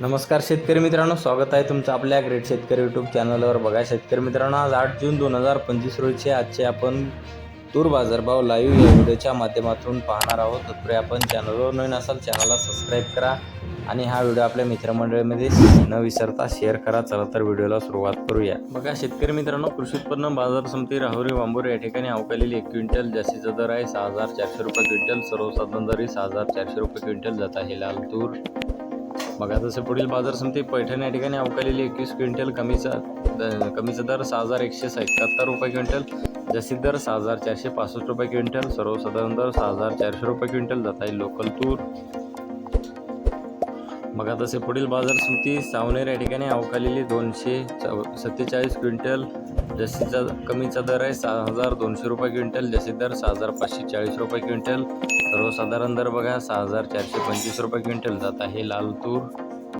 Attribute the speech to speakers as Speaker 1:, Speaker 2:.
Speaker 1: नमस्कार शेतकरी मित्रांनो स्वागत आहे तुमचं आपल्या ग्रेट शेतकरी यूट्यूब चॅनलवर बघा शेतकरी मित्रांनो आज आठ जून दोन हजार पंचवीस रोजीचे आजचे आपण तूर बाजारभाव लाईव्ह या व्हिडिओच्या माध्यमातून पाहणार आहोत. तत्पूर्वी आपण चॅनलवर नवीन असाल चॅनलला सबस्क्राईब करा आणि हा व्हिडिओ आपल्या मित्रमंडळीमध्ये न विसरता शेअर करा. चला तर व्हिडिओला सुरुवात करूया. बघा शेतकरी मित्रांनो कृषी उत्पन्न बाजार समिती राहुरी बांबोरी या ठिकाणी अवकालेली एक क्विंटल जास्तीचा दर आहे. सहा हजार चारशे रुपये क्विंटल सर्वसाधारण दरी सहा हजार चारशे रुपये क्विंटल जात आहे. लाल तूर बघा तसे पुढील बाजार समिती पैठण या ठिकाणी अवकालेली एकवीस क्विंटल कमीचा कमीचा दर सहा हजार एकशे एकाहत्तर रुपये क्विंटल जास्तीत दर सहा हजार चारशे पासष्ट रुपये क्विंटल सर्वसाधारण दर सहा हजार चारशे रुपये क्विंटल जात आहे लोकल तूर. बघा तसे पुढील बाजार समिती सावनेर या ठिकाणी अवकालेली दोनशे चौ सत्तेचाळीस क्विंटल जास्तीचा कमीचा दर आहे सहा हजार दोनशे रुपये क्विंटल जास्तीत दर सहा हजार पाचशे चाळीस रुपये क्विंटल. सर्वसाधारण दर बघा सहा हजार चारशे पंचवीस रुपये क्विंटल जात आहे लाल तूर.